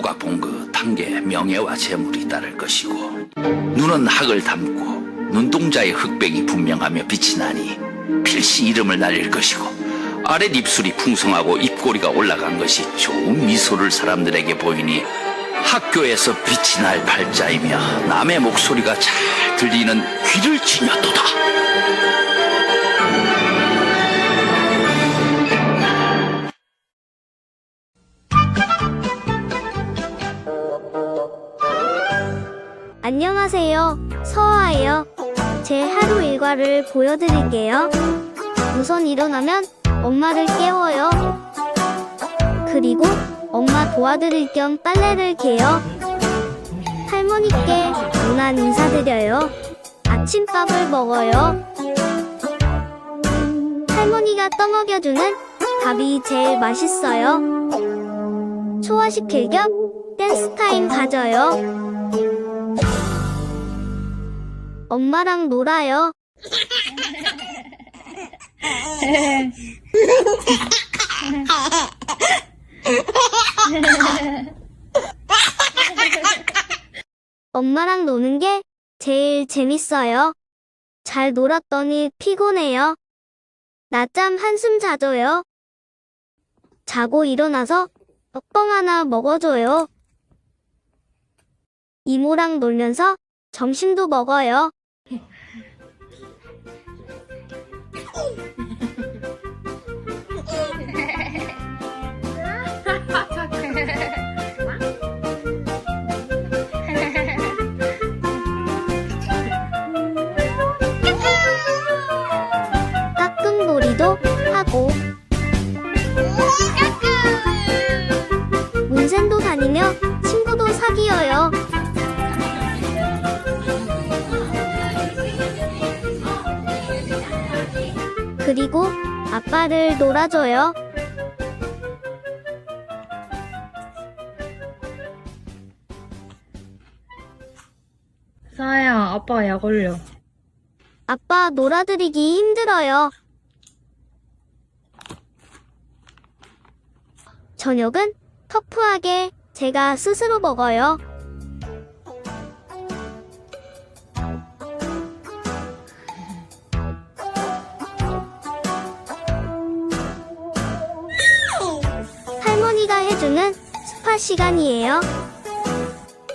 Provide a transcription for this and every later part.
봉긋한 게 명예와 재물이 따를 것이고 눈은 학을 담고 눈동자의 흑백이 분명하며 빛이 나니 필시 이름을 날릴 것이고 아랫 입술이 풍성하고 입꼬리가 올라간 것이 좋은 미소를 사람들에게 보이니 학교에서 빛이 날 팔자이며 남의 목소리가 잘 들리는 귀를 지녔도다. 제 하루 일과를 보여드릴게요. 우선 일어나면 엄마를 깨워요. 그리고 엄마 도와드릴 겸 빨래를 개요. 할머니께 누난 인사드려요. 아침밥을 먹어요. 할머니가 떠먹여주는 밥이 제일 맛있어요. 소화시킬 겸 댄스 타임 가져요. 엄마랑 놀아요. 엄마랑 노는 게 제일 재밌어요. 잘 놀았더니 피곤해요. 낮잠 한숨 자줘요. 자고 일어나서 떡빵 하나 먹어줘요. 이모랑 놀면서 점심도 먹어요. 까꿍놀이도 하고 문센도 다니며 친구도 사귀어요. 그리고 아빠를 놀아줘요. 사야, 아빠 약 올려. 아빠 놀아드리기 힘들어요. 저녁은 터프하게 제가 스스로 먹어요. 스파 시간이에요.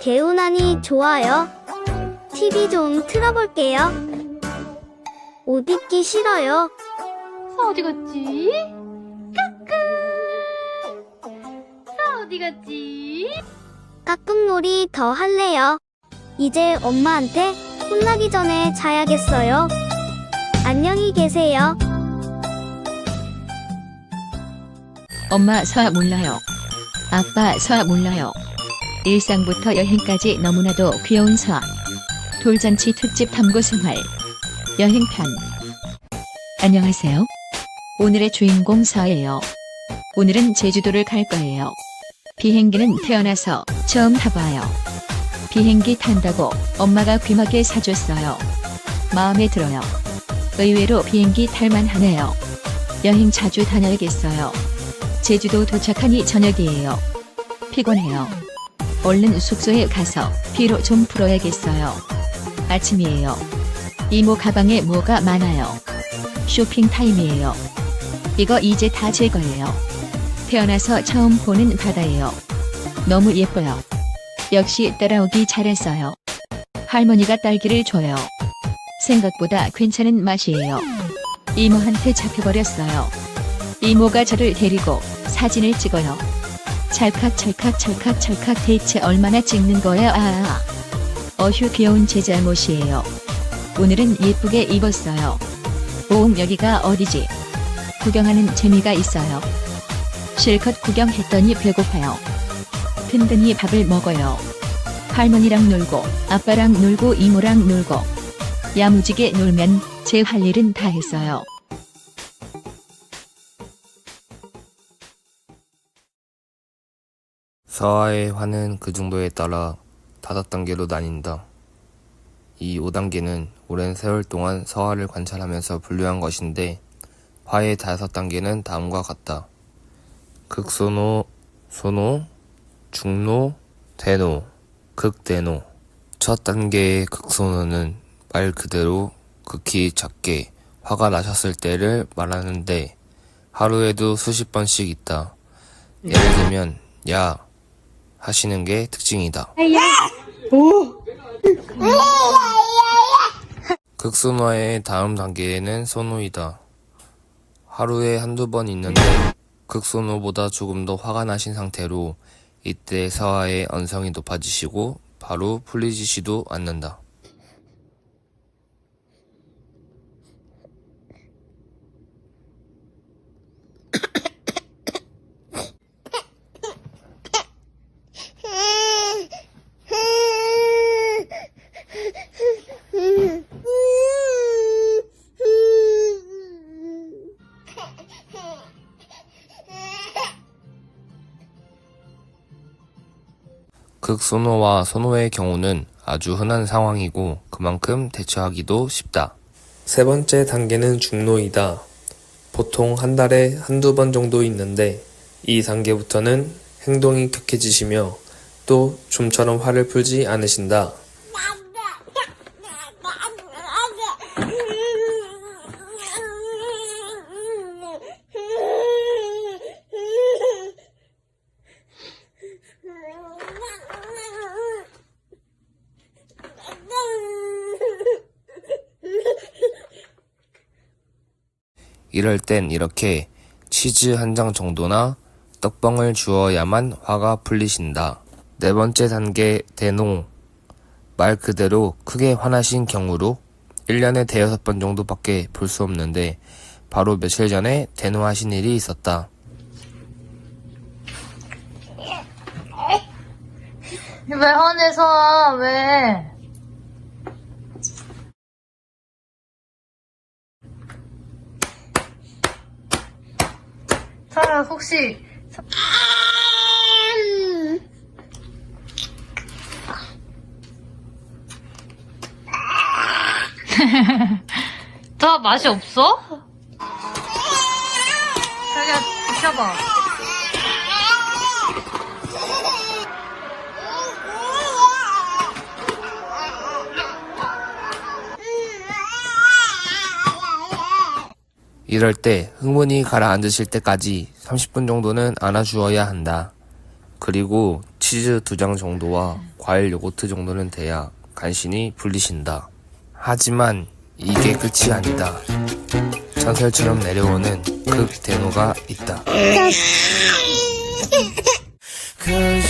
개운하니 좋아요. TV 좀 틀어볼게요. 옷 입기 싫어요. 사 어디 갔지? 까꿍! 사 어디 갔지? 까꿍놀이 더 할래요. 이제 엄마한테 혼나기 전에 자야겠어요. 안녕히 계세요. 엄마 서 몰라요. 아빠 서 몰라요. 일상부터 여행까지 너무나도 귀여운 서. 돌잔치 특집 탐구 생활. 여행편. 안녕하세요. 오늘의 주인공 서예요. 오늘은 제주도를 갈 거예요. 비행기는 태어나서 처음 타봐요. 비행기 탄다고 엄마가 귀마개 사줬어요. 마음에 들어요. 의외로 비행기 탈만 하네요. 여행 자주 다녀야겠어요. 제주도 도착하니 저녁이에요. 피곤해요. 얼른 숙소에 가서 피로 좀 풀어야겠어요. 아침이에요. 이모 가방에 뭐가 많아요. 쇼핑 타임이에요. 이거 이제 다 제 거예요. 태어나서 처음 보는 바다예요. 너무 예뻐요. 역시 따라오기 잘했어요. 할머니가 딸기를 줘요. 생각보다 괜찮은 맛이에요. 이모한테 잡혀버렸어요. 이모가 저를 데리고 사진을 찍어요. 찰칵 찰칵 찰칵 찰칵 대체 얼마나 찍는 거야 아 어휴 귀여운 제 잘못이에요. 오늘은 예쁘게 입었어요. 오응 여기가 어디지? 구경하는 재미가 있어요. 실컷 구경했더니 배고파요. 든든히 밥을 먹어요. 할머니랑 놀고 아빠랑 놀고 이모랑 놀고 야무지게 놀면 제 할 일은 다 했어요. 서하의 화는 그 정도에 따라 다섯 단계로 나뉜다. 이 5단계는 오랜 세월 동안 서하를 관찰하면서 분류한 것인데 화의 다섯 단계는 다음과 같다. 극소노, 소노, 중노, 대노, 극대노. 첫 단계의 극소노는 말 그대로 극히 작게 화가 나셨을 때를 말하는데 하루에도 수십 번씩 있다. 예를 들면 야 하시는 게 특징이다. 극소노의 다음 단계에는 소노이다. 하루에 한두 번 있는데 극소노보다 조금 더 화가 나신 상태로 이때 서화의 언성이 높아지시고 바로 풀리지시도 않는다. 극소노와 소노의 경우는 아주 흔한 상황이고 그만큼 대처하기도 쉽다. 세 번째 단계는 중노이다. 보통 한 달에 한두 번 정도 있는데 이 단계부터는 행동이 격해지시며 또 좀처럼 화를 풀지 않으신다. 이럴 땐 이렇게 치즈 한 장 정도나 떡방을 주어야만 화가 풀리신다. 네 번째 단계 대농. 말 그대로 크게 화나신 경우로 1년에 대여섯 번 정도밖에 볼 수 없는데 바로 며칠 전에 대노하신 일이 있었다. 왜 화내서 왜? 사라 혹시 저 맛이 없어? 자기야 비켜봐 이럴 때 흥분이 가라앉으실 때까지 30분 정도는 안아주어야 한다. 그리고 치즈 두 장 정도와 과일 요거트 정도는 돼야 간신히 풀리신다. 하지만 이게 끝이 아니다. 전설처럼 내려오는 극대노가 있다.